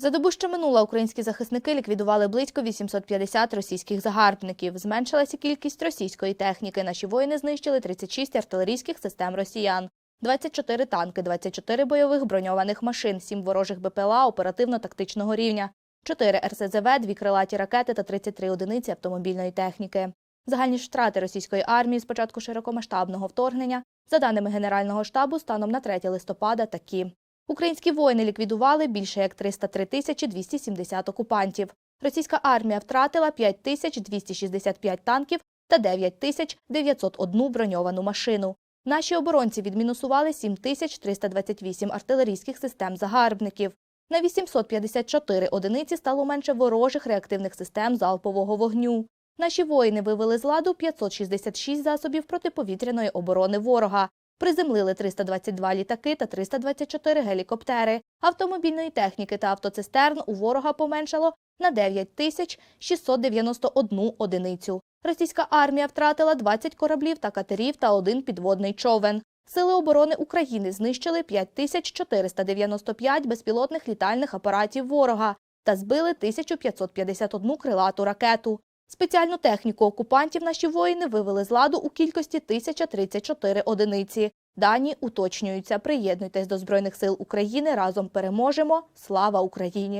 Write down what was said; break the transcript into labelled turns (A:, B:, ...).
A: За добу, що минула, українські захисники ліквідували близько 850 російських загарбників. Зменшилася кількість російської техніки. Наші воїни знищили 36 артилерійських систем росіян, 24 танки, 24 бойових броньованих машин, 7 ворожих БПЛА оперативно-тактичного рівня, 4 РСЗВ, 2 крилаті ракети та 33 одиниці автомобільної техніки. Загальні втрати російської армії з початку широкомасштабного вторгнення, за даними Генерального штабу, станом на 3 листопада такі. Українські воїни ліквідували більше як 303 тисячі 270 окупантів. Російська армія втратила 5 тисяч 265 танків та 9 тисяч 901 броньовану машину. Наші оборонці відмінусували 7 тисяч 328 артилерійських систем загарбників. На 854 одиниці стало менше ворожих реактивних систем залпового вогню. Наші воїни вивели з ладу 566 засобів протиповітряної оборони ворога, приземлили 322 літаки та 324 гелікоптери. Автомобільної техніки та автоцистерн у ворога поменшало на 9 тисяч 691 одиницю. Російська армія втратила 20 кораблів та катерів та один підводний човен. Сили оборони України знищили 5495 безпілотних літальних апаратів ворога та збили 1551 крилату ракету. Спеціальну техніку окупантів наші воїни вивели з ладу у кількості 1034 одиниці. Дані уточнюються. Приєднуйтесь до Збройних сил України. Разом переможемо. Слава Україні!